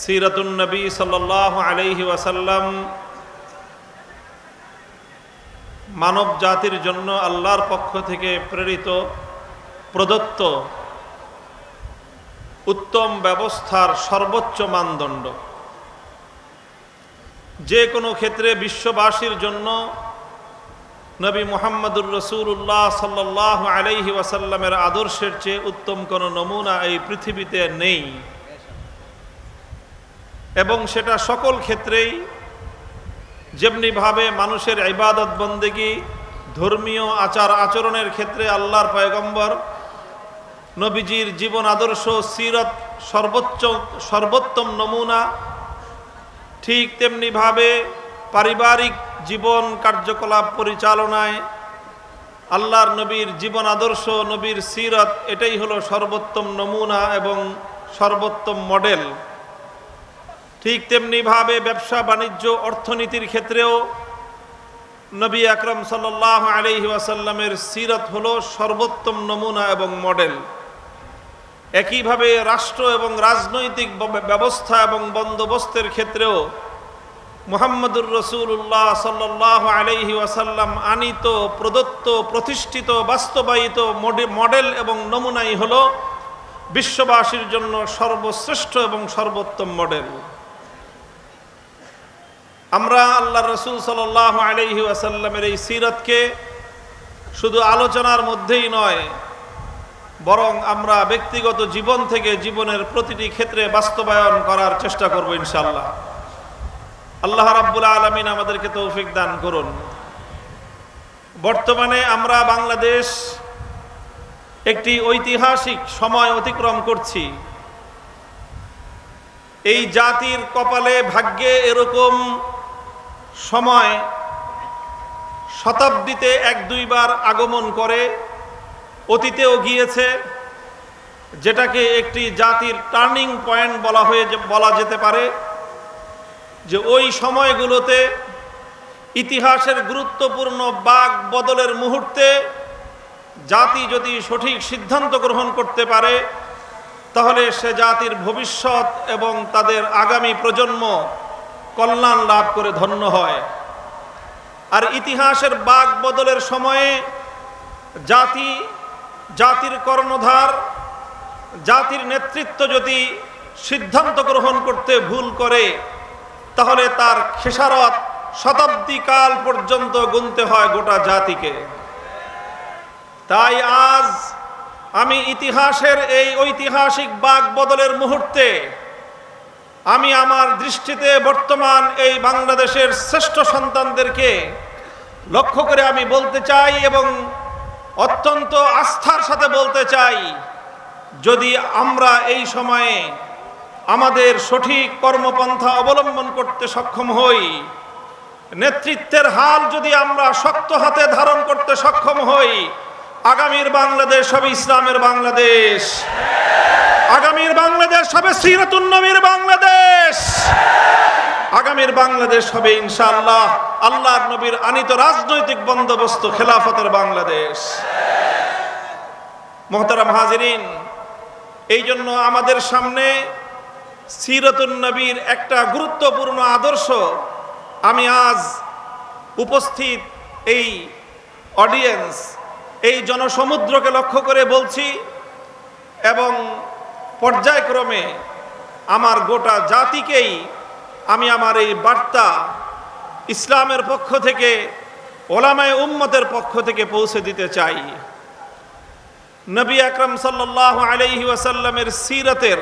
সিরাতুন্নবী সাল্লাহ আলাইহি ওয়াসাল্লাম মানব জাতির জন্য আল্লাহর পক্ষ থেকে প্রেরিত, প্রদত্ত উত্তম ব্যবস্থার সর্বোচ্চ মানদণ্ড। যে কোনো ক্ষেত্রে বিশ্ববাসীর জন্য নবী মোহাম্মদুর রসুল্লাহ সাল্লাহ আলাইহি ওয়াসাল্লামের আদর্শের চেয়ে উত্তম কোনো নমুনা এই পৃথিবীতে নেই। এবং সেটা সকল ক্ষেত্রেই যেমনিভাবে মানুষের ইবাদত বন্দেগী, ধর্মীয় আচার আচরণের ক্ষেত্রে আল্লাহর পয়গম্বর, নবীজির জীবন আদর্শ, সিরত সর্বোচ্চ, সর্বোত্তম নমুনা, ঠিক তেমনিভাবে পারিবারিক জীবন কার্যকলাপ পরিচালনায় আল্লাহর নবীর জীবন আদর্শ, নবীর সিরত, এটাই হলো সর্বোত্তম নমুনা এবং সর্বোত্তম মডেল। ঠিক তেমনিভাবে ব্যবসা বাণিজ্য অর্থনীতির ক্ষেত্রেও নবী আকরম সাল্লাহ আলহি ওয়াসাল্লামের সিরত হলো সর্বোত্তম নমুনা এবং মডেল। একইভাবে রাষ্ট্র এবং রাজনৈতিক ব্যবস্থা এবং বন্দোবস্তের ক্ষেত্রেও মোহাম্মদুর রসুল্লাহ সাল্লাহ আলহি ওয়াসাল্লাম আনিত, প্রদত্ত, প্রতিষ্ঠিত, বাস্তবায়িত মডেল এবং নমুনাই হল বিশ্ববাসীর জন্য সর্বশ্রেষ্ঠ এবং সর্বোত্তম মডেল। আমরা আল্লাহ রসুল সাল্লাহ আলহি আসাল্লামের এই সিরতকে শুধু আলোচনার মধ্যেই নয়, বরং আমরা ব্যক্তিগত জীবন থেকে জীবনের প্রতিটি ক্ষেত্রে বাস্তবায়ন করার চেষ্টা করব ইনশাল্লাহ আল্লাহ রাব্বুল আলমিন আমাদেরকে তৌফিক দান করুন। বর্তমানে আমরা বাংলাদেশ একটি ঐতিহাসিক সময় অতিক্রম করছি। এই জাতির কপালে ভাগ্যে এরকম সময় শতাব্দীতে এক দুইবার আগমন করে, অতীতেও গিয়েছে, যেটাকে একটি জাতির টার্নিং পয়েন্ট বলা হয়ে বলা যেতে পারে, যে ওই সময়গুলোতে ইতিহাসের গুরুত্বপূর্ণ বাক বদলের মুহূর্তে জাতি যদি সঠিক সিদ্ধান্ত গ্রহণ করতে পারে, তাহলে সে জাতির ভবিষ্যৎ এবং তাদের আগামী প্রজন্ম কল্যাণ লাভ করে ধন্য হয়। আর ইতিহাসের বাক বদলের সময়ে জাতি, জাতির কর্ণধার, জাতির নেতৃত্ব যদি সিদ্ধান্ত গ্রহণ করতে ভুল করে, তাহলে তার খেসারত শতাব্দীকাল পর্যন্ত গুনতে হয় গোটা জাতিকে। তাই আজ আমি ইতিহাসের এই ঐতিহাসিক বাক বদলের মুহূর্তে আমি আমার দৃষ্টিতে বর্তমান এই বাংলাদেশের শ্রেষ্ঠ সন্তানদেরকে লক্ষ্য করে আমি বলতে চাই এবং অত্যন্ত আস্থার সাথে বলতে চাই, যদি আমরা এই সময়ে আমাদের সঠিক কর্মপন্থা অবলম্বন করতে সক্ষম হই, নেতৃত্বের হাল যদি আমরা শক্ত হাতে ধারণ করতে সক্ষম হই, আগামীর বাংলাদেশ হবে ইসলামের বাংলাদেশ। আগামীর বাংলাদেশ হবে সিরাতুন্নবীর বাংলাদেশ। আগামীর বাংলাদেশ হবে ইনশাআল্লাহ আল্লাহর নবীর আনিত রাজনৈতিক বন্দোবস্ত খেলাফতের বাংলাদেশ। মোহতারাম হাজিরিন, এই জন্য আমাদের সামনে সিরতুন নবীর একটা গুরুত্বপূর্ণ আদর্শ আমি আজ উপস্থিত এই অডিয়েন্স এই জনসমুদ্রকে লক্ষ্য করে বলছি এবং পর্যায়ক্রমে আমার গোটা জাতিকেই আমি আমার এই বার্তা ইসলামের পক্ষ থেকে, ওলামায় উম্মতের পক্ষ থেকে পৌঁছে দিতে চাই। নবী আকরম সাল্লাহ আলহি ওয়াসাল্লামের সিরতের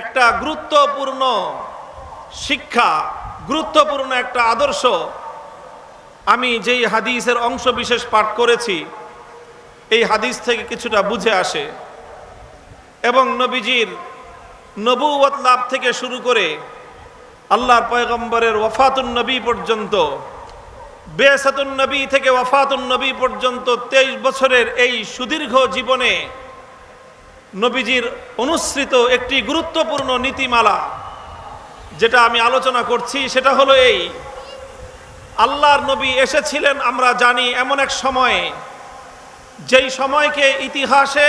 একটা গুরুত্বপূর্ণ শিক্ষা, গুরুত্বপূর্ণ একটা আদর্শ আমি যেই হাদিসের অংশ বিশেষ পাঠ করেছি, এই হাদিস থেকে কিছুটা বুঝে আসে। এবং নবীজির নবুয়ত লাভ থেকে শুরু করে আল্লাহর পয়গম্বরের ওয়াফাতুন নবী পর্যন্ত বেসাতুন নবী থেকে ওয়াফাতুন নবী পর্যন্ত তেইশ বছরের এই সুদীর্ঘ জীবনে নবীজির অনুসৃত একটি গুরুত্বপূর্ণ নীতিমালা যেটা আমি আলোচনা করছি, সেটা হলো এই, আল্লাহর নবী এসেছিলেন, আমরা জানি, এমন এক সময়ে যেই সময়কে ইতিহাসে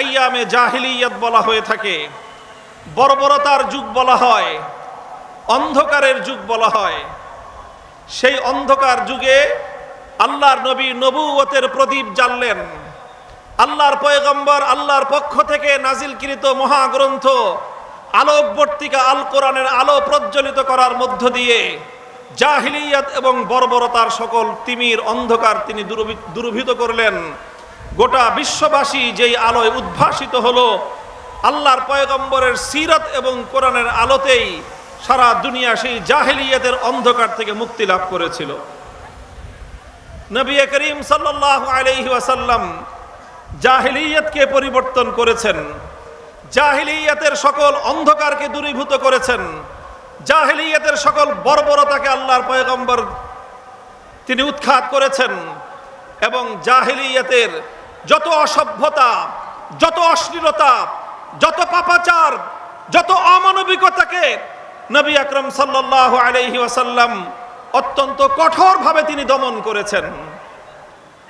আইয়ামে জাহিলিয়াত বলা হয়ে থাকে। বর্বরতার যুগ বলা হয়, অন্ধকারের যুগ বলা হয়। সেই অন্ধকার যুগে আল্লাহর নবী নবুয়তের প্রদীপ জ্বাললেন। আল্লাহর পয়গম্বর আল্লাহর পক্ষ থেকে নাজিলকৃত মহাগ্রন্থ আলোকবর্তিকা আল কোরআনের আলো প্রজ্বলিত করার মধ্য দিয়ে জাহিলিয়াত এবং বর্বরতার সকল তিমির অন্ধকার তিনি দুরভিত করলেন। গোটা বিশ্ববাসী যেই আলোয় উদ্ভাসিত হলো, আল্লাহর পয়গম্বরের সিরত এবং কোরআনের আলোতেই সারা দুনিয়া সেই জাহেলিয়াতের অন্ধকার থেকে মুক্তি লাভ করেছিল। নবী করিম সাল্লাহ আলাইহি ওয়াসাল্লাম জাহিলিয়াতকে পরিবর্তন করেছেন, জাহিলিয়াতের সকল অন্ধকারকে দূরীভূত করেছেন, জাহিলিয়াতের সকল বর্বরতাকে আল্লাহর পয়গম্বর তিনি উৎখাত করেছেন এবং জাহিলিয়াতের যত অসভ্যতা, যত অশ্লীলতা, যত পাপাচার, যত অমানবিকতাকে নবী আকরম সাল্লাহ আলাইহি ওয়াসাল্লাম অত্যন্ত কঠোরভাবে তিনি দমন করেছেন।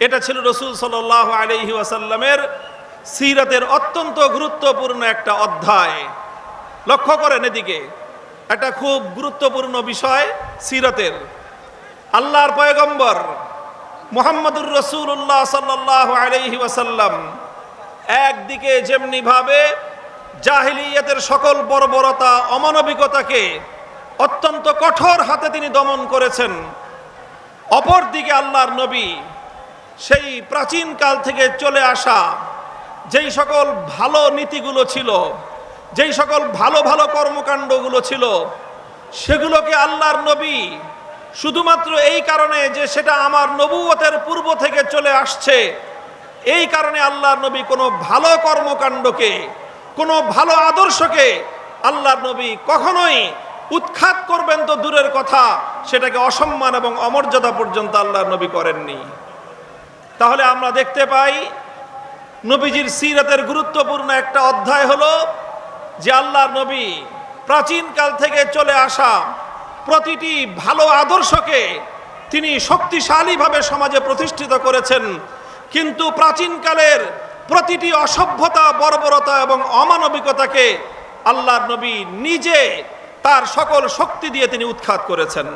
এটা ছিল রসুল সাল্লাহ আলাইহি ওয়াসাল্লামের সিরাতের অত্যন্ত গুরুত্বপূর্ণ একটা অধ্যায়। লক্ষ্য করেন এদিকে, একটা খুব গুরুত্বপূর্ণ বিষয় সিরাতের। আল্লাহর পয়গম্বর মোহাম্মদুর রসুল্লাহ সাল্লাহ আলাইহি ওয়াসাল্লাম একদিকে যেমনি ভাবে জাহিলিয়াতের সকল বর্বরতা, অমানবিকতাকে অত্যন্ত কঠোর হাতে তিনি দমন করেছেন, অপরদিকে আল্লাহর নবী সেই প্রাচীন কাল থেকে চলে আসা যেই সকল ভালো নীতিগুলো ছিল, যেই সকল ভালো ভালো কর্মকাণ্ডগুলো ছিল, সেগুলোকে আল্লাহর নবী শুধুমাত্র এই কারণে যে সেটা আমার নবুয়তের পূর্ব থেকে চলে আসছে। এই কারণে আল্লাহর নবী কোনো ভালো কর্মকাণ্ডকে, কোনো ভালো আদর্শকে আল্লাহর নবী কখনোই উৎখাত করবেন তো দূরের কথা, সেটাকে অসম্মান এবং অমর্যাদা পর্যন্ত আল্লাহর নবী করেননি। তাহলে আমরা দেখতে পাই, নবীজির সিরাতের গুরুত্বপূর্ণ একটা অধ্যায় হলো যে আল্লাহর নবী প্রাচীনকাল থেকে চলে আসা প্রতিটি ভালো আদর্শকে তিনি শক্তিশালীভাবে সমাজে প্রতিষ্ঠিত করেছেন। কিন্তু প্রাচীনকালের প্রতিটি অসভ্যতা, বর্বরতা এবং অমানবিকতাকে আল্লাহর নবী নিজে তার সকল শক্তি দিয়ে তিনি উৎখাত করেছেন।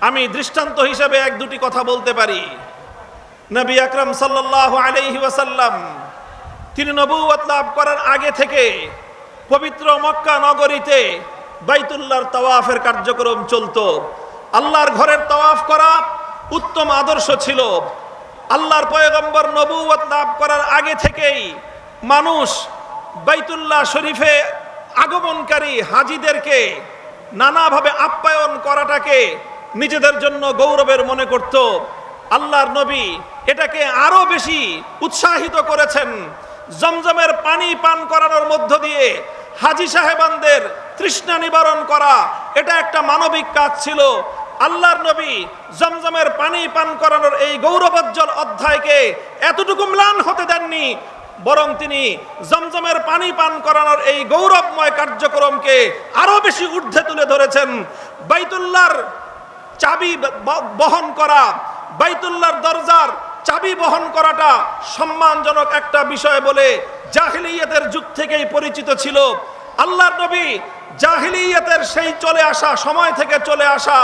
আমি দৃষ্টান্ত হিসেবে এক দুটি কথা বলতে পারি। নবী আকরম সাল্লাহ আলাইহি ওয়াসাল্লাম তিনি নবুয়ত লাভ করার আগে থেকে পবিত্র মক্কা নগরীতে বাইতুল্লাহর তাওয়াফের কার্যক্রম চলতো। আল্লাহর ঘরের তাওয়াফ করা উত্তম আদর্শ ছিল। আল্লাহর পয়গম্বর নবুয়ত লাভ করার আগে থেকেই মানুষ বাইতুল্লাহ শরীফে আগমনকারী হাজিদেরকে নানাভাবে আপ্যায়ন করাটাকে নিজেদের জন্য গৌরবের মনে করত। আল্লাহর নবী এটাকে আরও বেশি উৎসাহিত করেছেন। জমজমের পানি পান করানোর মধ্য দিয়ে হাজি সাহেবানদের তৃষ্ণা নিবারণ করা, এটা একটা মানবিক কাজ ছিল। আল্লাহর নবী জমজমের পানি পান করানোর এই গৌরবোজ্জ্বল অধ্যায়কে এতটুকু ম্লান হতে দেননি, বরং তিনি জমজমের পানি পান করানোর এই গৌরবময় কার্যক্রমকে আরও বেশি ঊর্ধ্বে তুলে ধরেছেন। বাইতুল্লাহর চাবি বহন করা, বাইতুল্লাহর দরজার চাবি বহন করাটা সম্মানজনক একটা বিষয় বলে জাহিলিয়াতের যুগ থেকেই পরিচিত ছিল। আল্লাহর নবী জাহিলিয়াতের সেই চলে আসা সময় থেকে চলে আসা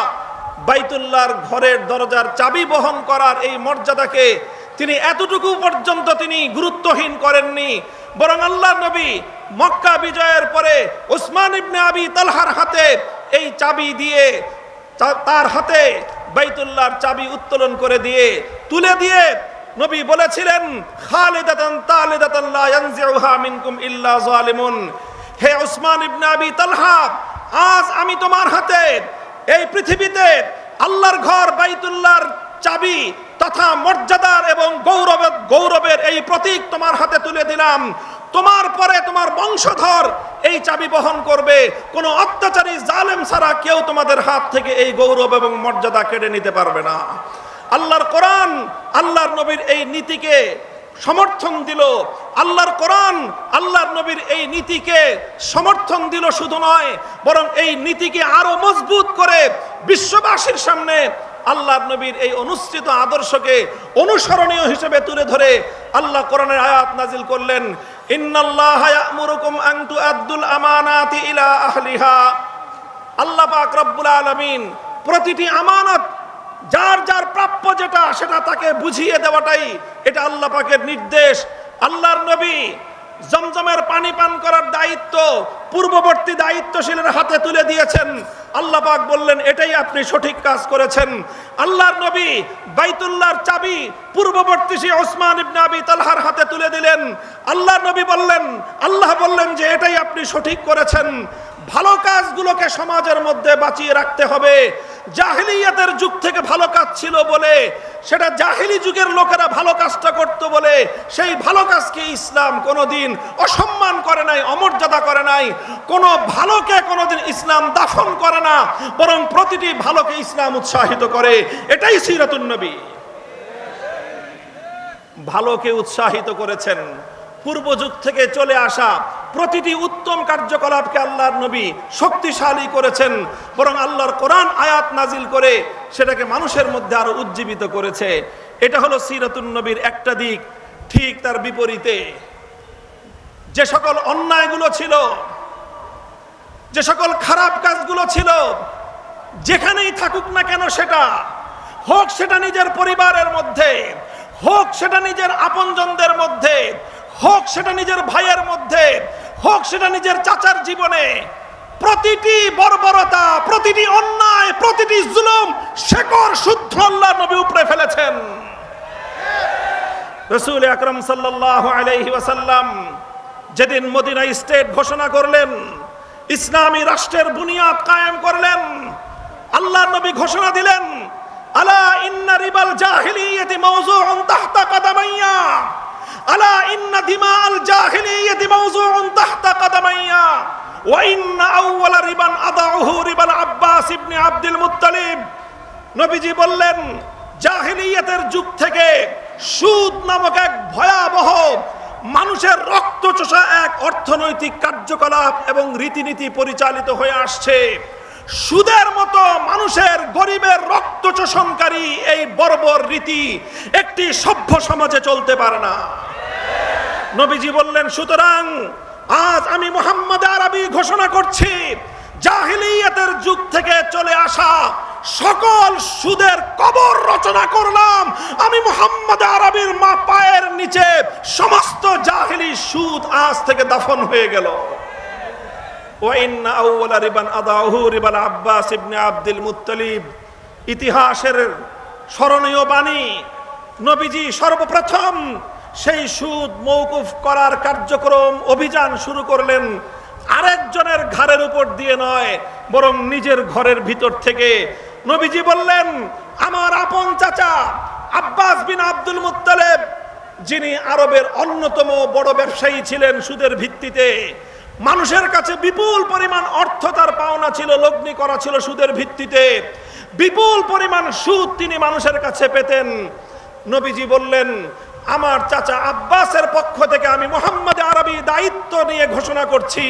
বাইতুল্লাহর ঘরের দরজার চাবি বহন করার এই মর্যাদাকে তিনি এতটুকু পর্যন্ত তিনি গুরুত্বহীন করেননি। বরং আল্লাহ নবী মক্কা বিজয়ের পরে উসমান ইবনে আবি তালহার হাতে এই চাবি দিয়ে তার হাতে বাইতুল্লাহর চাবি উত্তোলন করে দিয়ে তুলে দিয়ে নবী বলেছিলেন, খালিদাতান তালিদাতান লা ইয়ানজিউহা মিনকুম ইল্লা জালিমুন। হে ওসমান ইবনে আবি তালহা, আজ আমি তোমার হাতে এই পৃথিবীতে আল্লাহর ঘর, বাইতুল্লাহর চাবি তথা মর্যাদার এবং গৌরবের গৌরবের এই প্রতীক তোমার হাতে তুলে দিলাম। তোমার পরে তোমার বংশধর এই চাবি বহন করবে। কোনো অত্যাচারী, জালেম ছাড়া কেউ তোমাদের হাত থেকে এই গৌরব এবং মর্যাদা কেড়ে নিতে পারবে না। আল্লাহর কোরআন, আল্লাহর নবীর এই নীতিকে সমর্থন দিল। আল্লাহর কোরআন, আল্লাহর নবীর এই নীতিকে সমর্থন দিল শুধু নয়, বরং এই নীতিকে আরও মজবুত করে বিশ্ববাসীর সামনে আল্লাহর নবীর এই অনুসৃত আদর্শকে অনুসরণীয় হিসেবে তুলে ধরে আল্লাহ কোরআনের আয়াত নাজিল করলেন আল্লাহ পাক রব্বুল আলামিন প্রতিটি আমানত যার যার প্রাপ্য যেটা, সেটা তাকে বুঝিয়ে দেওয়াটাই এটা আল্লাহ পাকের নির্দেশ। আল্লাহর নবী জমজমের পানি পান করার দায়িত্ব, পূর্ববর্তী দায়িত্বশীলের হাতে তুলে দিয়েছেন। আল্লাহ পাক বললেন, এটাই আপনি সঠিক কাজ করেছেন। আল্লাহর নবী বাইতুল্লাহর চাবি পূর্ববর্তী সে ওসমান ইবনে আবি তালহার হাতে তুলে দিলেন। আল্লাহর নবী বললেন, আল্লাহ বললেন যে এটাই আপনি সঠিক করেছেন। ভালো কাজগুলোকে সমাজের মধ্যে বাঁচিয়ে রাখতে হবে। জাহিলিয়াতের যুগ থেকে ভালো কাজ ছিল বলে, সেটা জাহিলি যুগের লোকেরা ভালো কাজটা করত বলে, সেই ভালো কাজকে ইসলাম কোনোদিন অসম্মান করে নাই, অমর্যাদা করে নাই। কোনো ভালোকে কোনোদিন ইসলাম দাফন করে না, বরং প্রতিটি ভালোকে ইসলাম উৎসাহিত করে। এটাই সিরাতুন নবী। ভালোকে উৎসাহিত করেছেন। পূর্ব যুগ থেকে চলে আসা প্রতিটি উত্তম কার্যকলাপকে আল্লাহর নবী শক্তিশালী করেছেন, বরং আল্লাহর কোরআন আয়াত নাজিল করে সেটাকে মানুষের মধ্যে আরও উজ্জীবিত করেছে। এটা হলো সিরাতুন নবীর একটা দিক, ঠিক তার বিপরীতে। যে সকল অন্যায়গুলো ছিল, যে সকল খারাপ কাজগুলো ছিল, যেখানেই থাকুক না কেন সেটা, হোক সেটা নিজের পরিবারের মধ্যে, হোক সেটা নিজের আপনজনদের মধ্যে হোক সেটা নিজের ভাইয়ের মধ্যে, হোক সেটা নিজের চাচার জীবনে, প্রতিটি বর্বরতা, প্রতিটি অন্যায়, প্রতিটি জুলুম শেকড় শুদ্ধ আল্লাহ নবী উপরে ফেলেছেন। রসুল আকরম সাল্লাহ আলাইহি ওয়াসাল্লাম যেদিন মদিনা স্টেট ঘোষণা করলেন, ইসলামী রাষ্ট্রের বুনিয়াদ কায়েম করলেন আল্লাহ নবী ঘোষণা দিলেন, আলা ইন্না রিবাল জাহিলিয়াতি মাওযুউন তাহতা কাদামাইয়া। আলা ইন্না জাহিলিয়াতি রিবাল আব্বাস ইবনে আব্দুল নবীজি বললেন জাহিলিয়াতের যুগ থেকে সুদ নামক এক ভয়াবহ মানুষের রক্ত চোষা এক অর্থনৈতিক কার্যকলাপ এবং রীতিনীতি পরিচালিত হয়ে আসছে। সুদের মতো মানুষের গরিবের রক্ত চোষণকারী এই বর্বর রীতি একটি সভ্য সমাজে চলতে পারে না। নবীজি বললেন, সুতরাং আজ আমি মোহাম্মদ আরবি ঘোষণা করছি, জাহিলিয়াতের যুগ থেকে চলে আসা সকল সুদের কবর রচনা করলাম। আমি মোহাম্মদ আরবির মা পায়ের নিচে সমস্ত জাহিলি সুদ আজ থেকে দাফন হয়ে গেল। ওয়াইন আউওয়ালা রিবান আদাহু রিবাল আব্বাস ইবনে আব্দুল মুত্তালিব। ইতিহাসের স্মরণীয় বাণী, নবীজি সর্বপ্রথম সেই সুদ মৌকুফ করার কার্যক্রম, অভিযান শুরু করলেন। আরেকজনের ঘাড়ের উপর দিয়ে নয়, বরং নিজের ঘরের ভিতর থেকে। নবীজি বললেন, আমার আপন চাচা আব্বাস বিন আব্দুল মুত্তালেব, যিনি আরবের অন্যতম বড় ব্যবসায়ী ছিলেন সুদের ভিত্তিতে মানুষের কাছে বিপুল পরিমাণ অর্থ তার পাওনা ছিল, লগ্নি করা ছিল সুদের ভিত্তিতে। বিপুল পরিমাণ সুদ তিনি মানুষের কাছে পেতেন। নবীজি বললেন, আমার চাচা আব্বাসের পক্ষ থেকে আমি মোহাম্মদ আরবি দায়িত্ব নিয়ে ঘোষণা করছি,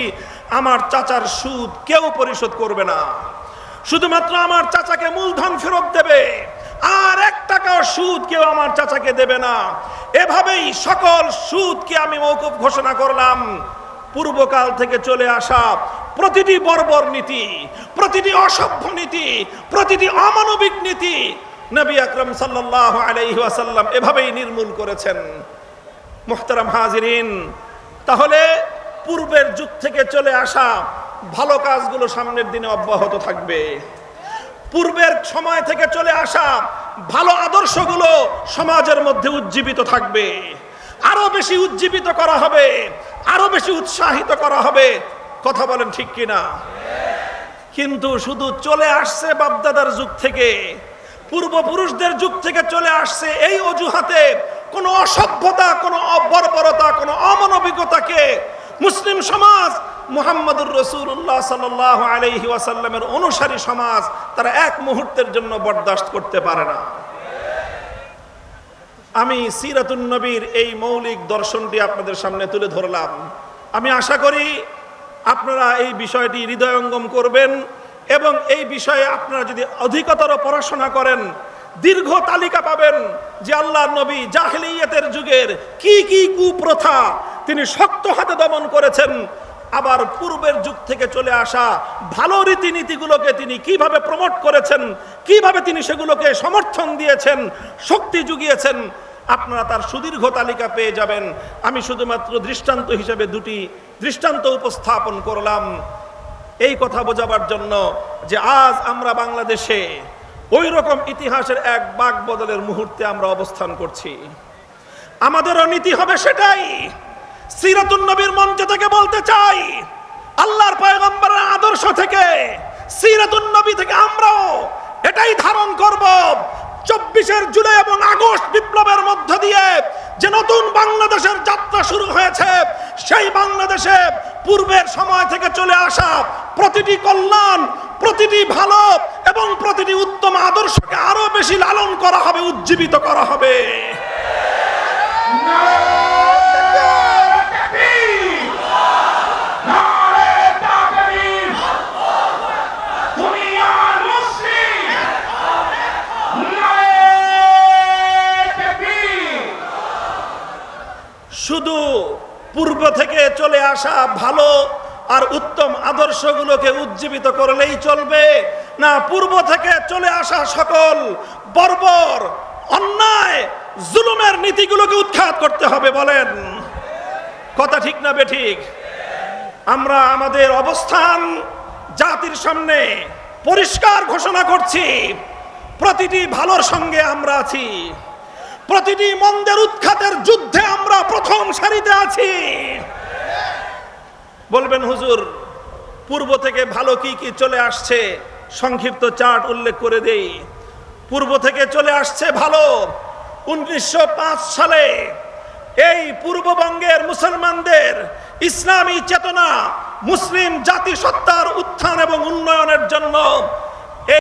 আমার চাচার সুদ কেউ পরিশোধ করবে না। শুধুমাত্র আমার চাচাকে মূলধন ফেরত দেবে, আর এক টাকাও সুদ কেউ আমার চাচাকে দেবে না। এভাবেই সকল সুদকে আমি মৌকুব ঘোষণা করলাম। পূর্বকাল থেকে চলে আসা প্রতিটি বর্বর নীতি, প্রতিটি অসভ্য নীতি, প্রতিটি অমানবিক নীতি নবী আকরম সাল্লাহ আলাইহি ওয়াসাল্লাম এভাবেই নির্মূল করেছেন। মুহতারাম হাজিরিন, তাহলে পূর্বের যুগ থেকে চলে আসা ভালো কাজগুলো সামনের দিনে অব্যাহত থাকবে। পূর্বের সময় থেকে চলে আসা ভালো আদর্শগুলো সমাজের মধ্যে উজ্জীবিত থাকবে। আরও বেশি উজ্জীবিত করা হবে, আরও বেশি উৎসাহিত করা হবে। কথা বলেন ঠিক কিনা? কিন্তু শুধু চলে আসছে বাপদাদার যুগ থেকে, পূর্বপুরুষদের যুগ থেকে চলে আসছে এই অজুহাতে কোনো অসভ্যতা, কোনো অবর্বরতা, কোনো অমানবিকতাকে মুসলিম সমাজ, মুহাম্মদুর রসুল্লাহ সাল আলহি ওয়াসাল্লামের অনুসারী সমাজ, তারা এক মুহূর্তের জন্য বরদাস্ত করতে পারে না। আমি সিরাতুন নবীর এই মৌলিক দর্শনটি আপনাদের সামনে তুলে ধরলাম। আমি আশা করি আপনারা এই বিষয়টি হৃদয়ঙ্গম করবেন এবং এই বিষয়ে আপনারা যদি অধিকতর পড়াশোনা করেন, দীর্ঘ তালিকা পাবেন যে আল্লাহ নবী জাহিলিয়াতের যুগের কি কি কুপ্রথা তিনি শক্ত হাতে দমন করেছেন আবার পূর্বের যুগ থেকে চলে আসা ভালো রীতিনীতিগুলোকে তিনি কীভাবে প্রমোট করেছেন, কীভাবে তিনি সেগুলোকে সমর্থন দিয়েছেন, শক্তি জুগিয়েছেন, আপনারা তার সুদীর্ঘ তালিকা পেয়ে যাবেন। আমি শুধুমাত্র দৃষ্টান্ত হিসেবে দুটি দৃষ্টান্ত উপস্থাপন করলাম। এই কথা বোঝাবার জন্য যে আজ আমরা বাংলাদেশে ওই রকম ইতিহাসের এক বাক বদলের মুহূর্তে আমরা অবস্থান করছি। আমাদেরও নীতি হবে সেটাই। সিরাতুন নবীর মঞ্চ থেকে বলতে চাই, আল্লাহর পয়গম্বরের আদর্শ থেকে, সিরাতুন নবী থেকে আমরাও এটাই ধারণ করব। চব্বিশের জুলাই এবং আগস্ট বিপ্লবের মধ্য দিয়ে যে নতুন বাংলাদেশের যাত্রা শুরু হয়েছে, সেই বাংলাদেশে পূর্বের সময় থেকে চলে আসা প্রতিটি কল্যাণ, প্রতিটি ভালো এবং প্রতিটি উত্তম আদর্শকে আরও বেশি লালন করা হবে, উজ্জীবিত করা হবে। শুধু চলে আসা ভালো আর উত্তম আদর্শগুলোকে উজ্জীবিত করলেই চলবে। না, পূর্ব থেকে চলে আসা সকল বর্বর, অন্যায়, জুলুমের নীতিগুলোকে উৎখাত করতে হবে, বলেন। কথা ঠিক না বেঠিক? আমরা আমাদের অবস্থান জাতির সামনে পরিষ্কার ঘোষণা করছি, প্রতিটি ভালোর সঙ্গে আমরা আছি, প্রতিটি মন্দের উৎখাতের যুদ্ধে আমরা প্রথম সারিতে আছি। বলবেন, হুজুর, পূর্ব থেকে ভালো কি কি চলে আসছে? সংক্ষিপ্ত চার্ট উল্লেখ করে দেই। পূর্ব থেকে চলে আসছে ভালো। উনিশশো পাঁচ সালে এই পূর্ববঙ্গের মুসলমানদের ইসলামী চেতনা, মুসলিম জাতিসত্তার উত্থান এবং উন্নয়নের জন্য